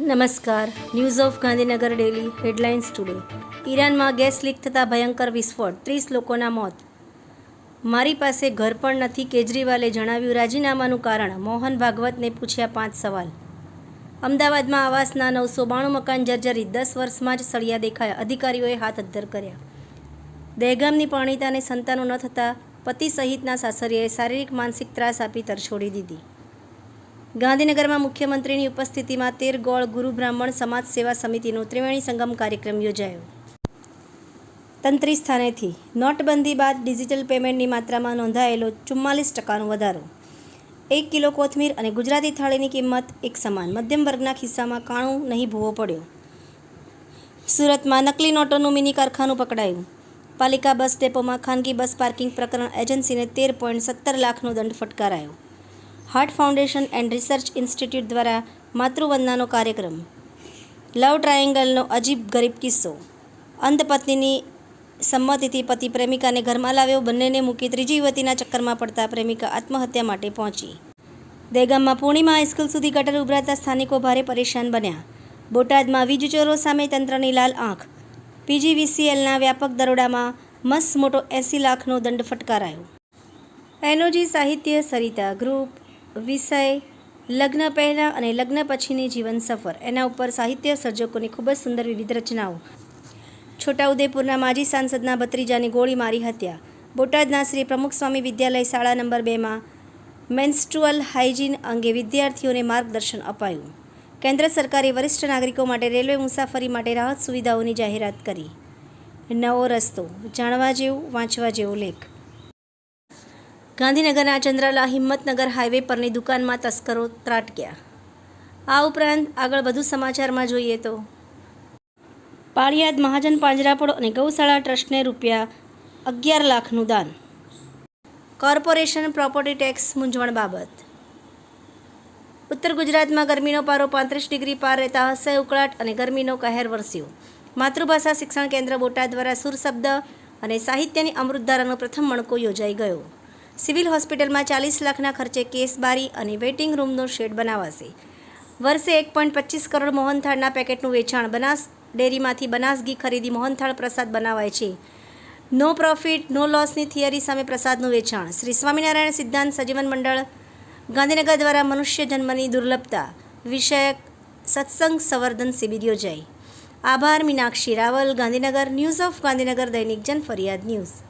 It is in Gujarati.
નમસ્કાર. News of Gandhinagar daily headlines today ઈરાનમાં gas leak થતાં ભયંકર વિસ્ફોટ, ત્રીસ લોકોના મોત. મારી પાસે ઘર પણ નથી, કેજરીવાલે જણાવ્યું, રાજીનામાનું કારણ? મોહન ભાગવતને પૂછ્યા પાંચ સવાલ. અમદાવાદમાં આવાસના નવસો બાણું મકાન જર્જરિત દસ વર્ષમાં જ સળિયા દેખાયા. અધિકારીઓએ હાથ અદ્ધર કર્યા. દહેગામની પરણિતાને સંતાનો ન થતાં પતિ સહિતના સાસરીએ શારીરિક માનસિક ત્રાસ આપી તરછોડી દીધી. ગાંધીનગરમાં મુખ્યમંત્રીની ઉપસ્થિતિમાં તેર ગોળ ગુરુ બ્રાહ્મણ સમાજ સેવા સમિતિનો ત્રિવેણી સંગમ કાર્યક્રમ યોજાયો. તંત્રી સ્થાનેથી નોટબંધી બાદ ડિજિટલ પેમેન્ટની માત્રામાં નોંધાયેલો ચુમ્માલીસ ટકાનો વધારો. એક કિલો કોથમીર અને ગુજરાતી થાળીની કિંમત એક સમાન. મધ્યમ વર્ગના ખિસ્સામાં કાણું નહીં ભૂવો પડ્યો. સુરતમાં નકલી નોટોનું મિની કારખાનું પકડાયું. પાલિકા બસ ડેપોમાં ખાનગી બસ પાર્કિંગ પ્રકરણ એજન્સીને તેર પોઈન્ટ સત્તર લાખનો દંડ ફટકારાયો. Heart foundation and research institute દ્વારા માતૃવંદનાનો કાર્યક્રમ. લવ ટ્રાયેંગલનો અજીબ ગરીબ કિસ્સો. અંધ પત્નીની સંમતિથી પતિ પ્રેમિકાને ઘરમાં લાવ્યો, બંનેને મૂકી ત્રીજી યુવતીના ચક્કરમાં પડતા પ્રેમિકા આત્મહત્યા માટે પહોંચી. દહેગામમાં પૂર્ણિમા હાઈસ્કૂલ સુધી ગટર ઉભરાતા સ્થાનિકો ભારે પરેશાન બન્યા. બોટાદમાં વીજચોરો સામે તંત્રની લાલ આંખ. પીજીવીસીએલના વ્યાપક દરોડામાં મસ્ત મોટો એંસી લાખનો દંડ ફટકારાયો. એનોજી સાહિત્ય સરિતા ગ્રુપ વિષય, લગ્ન પહેલાં અને લગ્ન પછીની જીવન સફર. એના ઉપર સાહિત્ય સર્જકોની ખૂબ જ સુંદર વિવિધ રચનાઓ. છોટાઉદેપુરના માજી સાંસદના ભત્રીજાની ગોળી મારી હત્યા. બોટાદના શ્રી પ્રમુખ સ્વામી વિદ્યાલય શાળા નંબર બેમાં મેન્સ્ટ્રુઅલ હાઇજીન અંગે વિદ્યાર્થીઓને માર્ગદર્શન અપાયું. કેન્દ્ર સરકારે વરિષ્ઠ નાગરિકો માટે રેલવે મુસાફરી માટે રાહત સુવિધાઓની જાહેરાત કરી. નવો રસ્તો, જાણવા જેવું, વાંચવા જેવો લેખ. ગાંધીનગરના ચંદ્રાલા હિંમતનગર હાઈવે પરની દુકાનમાં તસ્કરો ત્રાટક્યા. આ ઉપરાંત આગળ વધુ સમાચારમાં જોઈએ તો પાળિયાદ મહાજન પાંજરાપોળ અને ગૌશાળા ટ્રસ્ટને રૂપિયા અગિયાર લાખનું દાન. કોર્પોરેશન પ્રોપર્ટી ટેક્સ મૂંઝવણ બાબત. ઉત્તર ગુજરાતમાં ગરમીનો પારો પાંત્રીસ ડિગ્રી પાર રહેતા હસે ઉકળાટ અને ગરમીનો કહેર વરસ્યો. માતૃભાષા શિક્ષણ કેન્દ્ર બોટાદ દ્વારા સુર શબ્દ અને સાહિત્યની અમૃતધારાનો પ્રથમ મણકો યોજાઈ ગયો. સિવિલ હોસ્પિટલમાં ચાલીસ લાખના ખર્ચે કેસ બારી અને વેઇટિંગ રૂમનો શેડ બનાવાશે. વર્ષે એક પોઈન્ટ પચીસ કરોડ મોહનથાળના પેકેટનું વેચાણ બનાસ, ડેરીમાંથી બનાસ ઘી ખરીદી મોહનથાળ પ્રસાદ બનાવાય છે. નો પ્રોફિટ, નો લોસની થિયરી સામે પ્રસાદનું વેચાણ. શ્રી સ્વામિનારાયણ સિદ્ધાંત સજીવન મંડળ, ગાંધીનગર દ્વારા મનુષ્ય જન્મની દુર્લભતા વિષયક સત્સંગ સંવર્ધન શિબિર યોજાઈ. આભાર, મીનાક્ષી રાવલ, ગાંધીનગર, ન્યૂઝ ઓફ ગાંધીનગર, દૈનિક જન ફરિયાદ ન્યૂઝ.